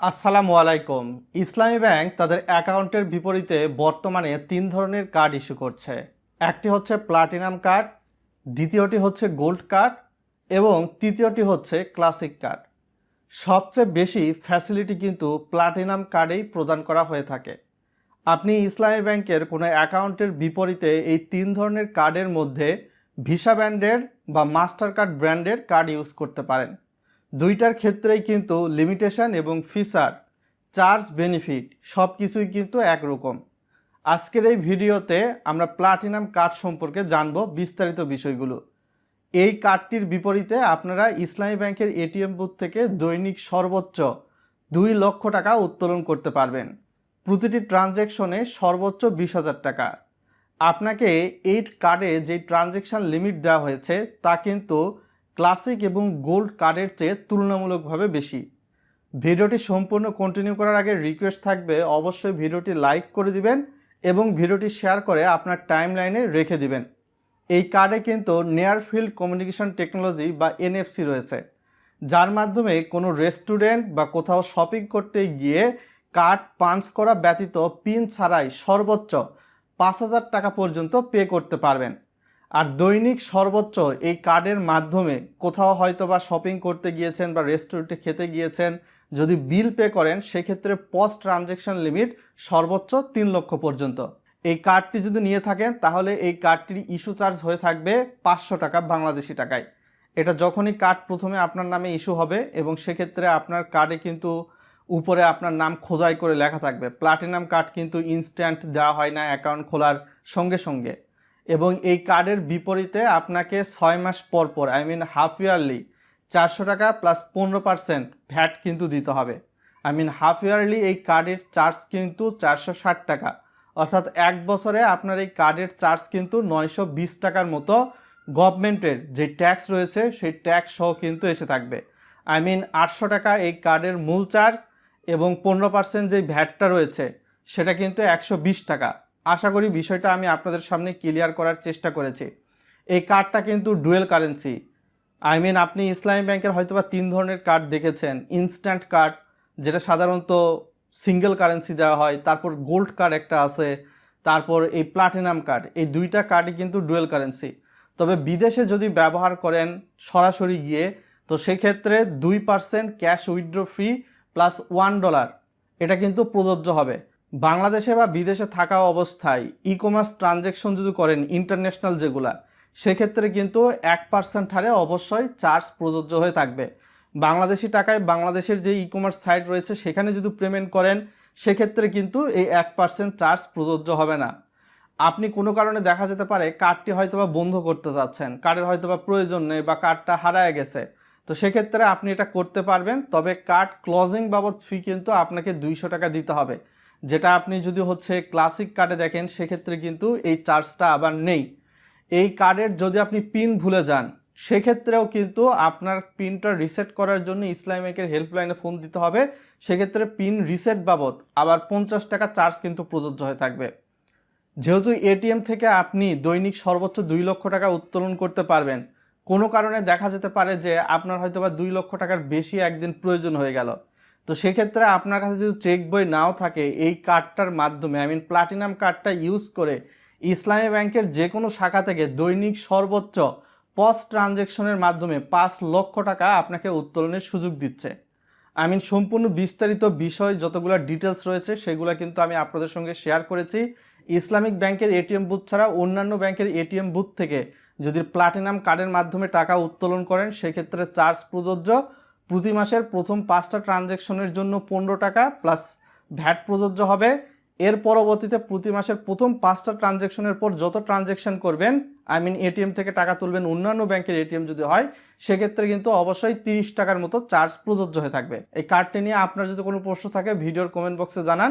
আসসালামু আলাইকুম। ইসলামী ব্যাংক তাদের অ্যাকাউন্টের বিপরীতে বর্তমানে তিন ধরনের কার্ড ইস্যু করছে। একটি হচ্ছে প্লাটিনাম কার্ড, দ্বিতীয়টি হচ্ছে গোল্ড কার্ড এবং তৃতীয়টি হচ্ছে ক্লাসিক কার্ড। সবচেয়ে বেশি ফ্যাসিলিটি কিন্তু প্লাটিনাম কার্ডেই প্রদান করা হয়ে থাকে। আপনি ইসলামী ব্যাংকের কোনো অ্যাকাউন্টের বিপরীতে এই তিন ধরনের কার্ডের মধ্যে ভিসা ব্র্যান্ডের বা মাস্টার কার্ড ব্র্যান্ডের কার্ড ইউজ করতে পারেন। দুইটার ক্ষেত্রেই কিন্তু লিমিটেশন এবং ফিচার চার্জ বেনিফিট সব কিছুই কিন্তু একরকম। আজকের এই ভিডিওতে আমরা প্লাটিনাম কার্ড সম্পর্কে জানব বিস্তারিত বিষয়গুলো। এই কার্ডটির বিপরীতে আপনারা ইসলামী ব্যাংকের এটিএম বুথ থেকে দৈনিক সর্বোচ্চ দুই লক্ষ টাকা উত্তোলন করতে পারবেন। প্রতিটি ট্রানজ্যাকশনে সর্বোচ্চ বিশ হাজার টাকা। আপনাকে এই কার্ডে যে ট্রানজ্যাকশন লিমিট দেওয়া হয়েছে তা কিন্তু ক্লাসিক এবং গোল্ড কার্ডের চেয়ে তুলনামূলকভাবে বেশি। ভিডিওটি সম্পূর্ণ কন্টিনিউ করার আগে রিকোয়েস্ট থাকবে, অবশ্যই ভিডিওটি লাইক করে দিবেন এবং ভিডিওটি শেয়ার করে আপনার টাইম লাইনে রেখে দিবেন। এই কার্ডে কিন্তু নেয়ার ফিল্ড কমিউনিকেশন টেকনোলজি বা এনএফসি রয়েছে, যার মাধ্যমে কোনো রেস্টুরেন্ট বা কোথাও শপিং করতে গিয়ে কার্ড পাঞ্চ করা ব্যতীত পিন ছাড়াই সর্বোচ্চ পাঁচ হাজার টাকা পর্যন্ত পে করতে পারবেন। আর দৈনিক সর্বোচ্চ এই কার্ডের মাধ্যমে কোথাও হয়তো বা শপিং করতে গিয়েছেন বা রেস্টুরেন্টে খেতে গিয়েছেন, যদি বিল পে করেন, সেক্ষেত্রে পোস্ট ট্রানজ্যাকশন লিমিট সর্বোচ্চ তিন লক্ষ পর্যন্ত। এই কার্ডটি যদি নিয়ে থাকেন, তাহলে এই কার্ডটির ইস্যু চার্জ হয়ে থাকবে পাঁচশো টাকা বাংলাদেশি টাকায়। এটা যখনই কার্ড প্রথমে আপনার নামে ইস্যু হবে এবং সেক্ষেত্রে আপনার কার্ডে কিন্তু উপরে আপনার নাম খোদাই করে লেখা থাকবে। প্লাটিনাম কার্ড কিন্তু ইনস্ট্যান্ট দেওয়া হয় না অ্যাকাউন্ট খোলার সঙ্গে সঙ্গে। এবং এই কার্ডের বিপরীতে আপনাকে ছয় মাস পর পর আই মিন হাফ ইয়ারলি চারশো টাকা প্লাস পনেরো পার্সেন্ট ভ্যাট কিন্তু দিতে হবে। আই মিন হাফ ইয়ারলি এই কার্ডের চার্জ কিন্তু চারশো ষাট টাকা। অর্থাৎ এক বছরে আপনার এই কার্ডের চার্জ কিন্তু নয়শো বিশ টাকার মতো গভর্নমেন্টের যে ট্যাক্স রয়েছে, সেই ট্যাক্স সহ কিন্তু এসে থাকবে। আই মিন আটশো টাকা এই কার্ডের মূল চার্জ এবং পনেরো পার্সেন্ট যে ভ্যাটটা রয়েছে, সেটা কিন্তু একশো বিশ টাকা। আশা করি বিষয়টা আমি আপনাদের সামনে ক্লিয়ার করার চেষ্টা করেছি। এই কার্ডটা কিন্তু ডুয়েল কারেন্সি আই মিন আপনি ইসলামী ব্যাংকের হয়তোবা তিন ধরনের কার্ড দেখেছেন। ইনস্ট্যান্ট কার্ড যেটা সাধারণত সিঙ্গেল কারেন্সি দেওয়া হয়, তারপর গোল্ড কার্ড একটা আছে, তারপর এই প্লাটিনাম কার্ড এই দুইটা কার্ডই কিন্তু ডুয়েল কারেন্সি তবে বিদেশে যদি ব্যবহার করেন সরাসরি গিয়ে, তো সেক্ষেত্রে দুই percent cash withdraw free plus one dollar এটা কিন্তু প্রযোজ্য হবে। বাংলাদেশে বা বিদেশে থাকা অবস্থায় ই কমার্স ট্রানজ্যাকশন যদি করেন ইন্টারন্যাশনাল যেগুলা, সেক্ষেত্রে কিন্তু এক পার্সেন্ট হারে অবশ্যই চার্জ প্রযোজ্য হয়ে থাকবে। বাংলাদেশি টাকায় বাংলাদেশের যে ই কমার্স সাইট রয়েছে, সেখানে যদি পেমেন্ট করেন, সেক্ষেত্রে কিন্তু এই এক পার্সেন্ট চার্জ প্রযোজ্য হবে না। আপনি কোনো কারণে দেখা যেতে পারে কার্ডটি হয়তোবা বন্ধ করতে যাচ্ছেন কার্ডের হয়তোবা প্রয়োজন নেই বা কার্ডটা হারায় গেছে। তো সেক্ষেত্রে আপনি এটা করতে পারবেন, তবে কার্ড ক্লোজিং বাবদ ফি কিন্তু আপনাকে দুইশো টাকা দিতে হবে। যেটা আপনি যদি হচ্ছে ক্লাসিক কার্ডে দেখেন, সেক্ষেত্রে কিন্তু এই চার্জটা আবার নেই। এই কার্ডের যদি আপনি পিন ভুলে যান, সেক্ষেত্রেও কিন্তু আপনার পিনটা রিসেট করার জন্য ইসলাম ব্যাংকের হেল্পলাইনে ফোন দিতে হবে। সেক্ষেত্রে পিন রিসেট বাবদ আবার পঞ্চাশ টাকা চার্জ কিন্তু প্রযোজ্য হয়ে থাকবে। যেহেতু এটিএম থেকে আপনি দৈনিক সর্বোচ্চ দুই লক্ষ টাকা উত্তোলন করতে পারবেন, কোনো কারণে দেখা যেতে পারে যে আপনার হয়তো বা দুই লক্ষ টাকার বেশি একদিন প্রয়োজন হয়ে গেল। তো সেক্ষেত্রে আপনার কাছে যদি চেক বই নাও থাকে, এই কার্ডটার মাধ্যমে আই মিন প্লাটিনাম কার্ডটা ইউজ করে ইসলামী ব্যাংকের যে কোনো শাখা থেকে দৈনিক সর্বোচ্চ পস্ট ট্রানজ্যাকশনের মাধ্যমে পাঁচ লক্ষ টাকা আপনাকে উত্তোলনের সুযোগ দিচ্ছে। আই মিন সম্পূর্ণ বিস্তারিত বিষয়, যতগুলো ডিটেলস রয়েছে, সেগুলো কিন্তু আমি আপনাদের সঙ্গে শেয়ার করেছি। ইসলামিক ব্যাংকের এটিএম বুথ ছাড়া অন্যান্য ব্যাংকের এটিএম বুথ থেকে যদি প্লাটিনাম কার্ডের মাধ্যমে টাকা উত্তোলন করেন, সেক্ষেত্রে চার্জ প্রযোজ্য। প্রতি মাসের প্রথম পাঁচটা ট্রানজ্যাকশনের জন্য পনেরো টাকা প্লাস ভ্যাট প্রযোজ্য হবে। এর পরবর্তীতে প্রতি মাসের প্রথম পাঁচটা ট্রানজ্যাকশনের পর যত ট্রানজ্যাকশন করবেন আই মিন এটিএম থেকে টাকা তুলবেন, অন্যান্য ব্যাংকের এটিএম যদি হয়, সেক্ষেত্রে কিন্তু অবশ্যই তিরিশ টাকার মতো চার্জ প্রযোজ্য হয়ে থাকবে। এই কার্ডটি নিয়ে আপনার যদি কোনো প্রশ্ন থাকে, ভিডিওর কমেন্ট বক্সে জানান।